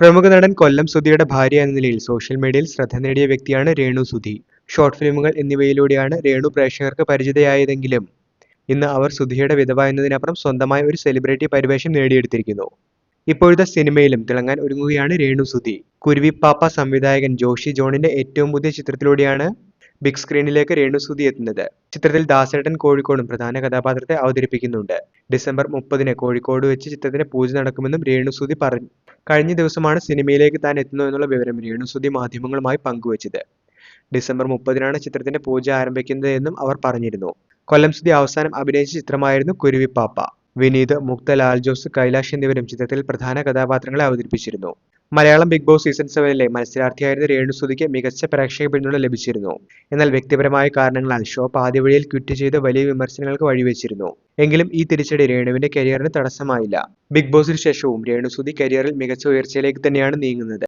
പ്രമുഖ നടൻ കൊല്ലം സുധിയുടെ ഭാര്യ എന്ന നിലയിൽ സോഷ്യൽ മീഡിയയിൽ ശ്രദ്ധ നേടിയ വ്യക്തിയാണ് രേണു സുധി. ഷോർട്ട് ഫിലിമുകൾ എന്നിവയിലൂടെയാണ് രേണു പ്രേക്ഷകർക്ക് പരിചിതയായതെങ്കിലും ഇന്ന് അവർ സുധിയുടെ വിധവ എന്നതിനപ്പുറം സ്വന്തമായി ഒരു സെലിബ്രിറ്റി പരിവേഷം നേടിയെടുത്തിരിക്കുന്നു. ഇപ്പോഴത്തെ സിനിമയിലും തിളങ്ങാൻ ഒരുങ്ങുകയാണ് രേണു സുധി. കുരുവിപ്പാപ്പ സംവിധായകൻ ജോഷി ജോണിന്റെ ഏറ്റവും പുതിയ ചിത്രത്തിലൂടെയാണ് ബിഗ് സ്ക്രീനിലേക്ക് രേണു സുധി എത്തുന്നത്. ചിത്രത്തിൽ ദാസേട്ടൻ കോഴിക്കോടും പ്രധാന കഥാപാത്രത്തെ അവതരിപ്പിക്കുന്നുണ്ട്. ഡിസംബർ മുപ്പതിന് കോഴിക്കോട് വെച്ച് ചിത്രത്തിന്റെ പൂജ നടക്കുമെന്നും രേണു സുധി പറഞ്ഞു കഴിഞ്ഞ ദിവസമാണ് സിനിമയിലേക്ക് താൻ എത്തുന്നു എന്നുള്ള വിവരം രേണു സുധി മാധ്യമങ്ങളുമായി പങ്കുവച്ചത്. ഡിസംബർ മുപ്പതിനാണ് ചിത്രത്തിന്റെ പൂജ ആരംഭിക്കുന്നത് എന്നും അവർ പറഞ്ഞിരുന്നു. കൊല്ലം സുധി അവസാനം അഭിനയിച്ച ചിത്രമായിരുന്നു കുരുവിപ്പാപ്പ. വിനീത് മുക്ത ലാൽ ജോസ് കൈലാഷ് എന്നിവരും ചിത്രത്തിൽ പ്രധാന കഥാപാത്രങ്ങളെ അവതരിപ്പിച്ചിരുന്നു. മലയാളം ബിഗ് ബോസ് സീസൺ സെവനിലെ മത്സരാർത്ഥിയായിരുന്ന രേണുസുതിക്ക് മികച്ച പ്രേക്ഷക പിന്തുണ ലഭിച്ചിരുന്നു. എന്നാൽ വ്യക്തിപരമായ കാരണങ്ങളാൽ ഷോ പാതിവഴിയിൽ ക്വിറ്റ് ചെയ്ത് വലിയ വിമർശനങ്ങൾക്ക് വഴിവെച്ചിരുന്നു. എങ്കിലും ഈ തിരിച്ചടി രേണുവിന്റെ കരിയറിന് തടസ്സമായില്ല. ബിഗ് ബോസിന് ശേഷവും രേണു രേണുസുതി കരിയറിൽ മികച്ച ഉയർച്ചയിലേക്ക് തന്നെയാണ് നീങ്ങുന്നത്.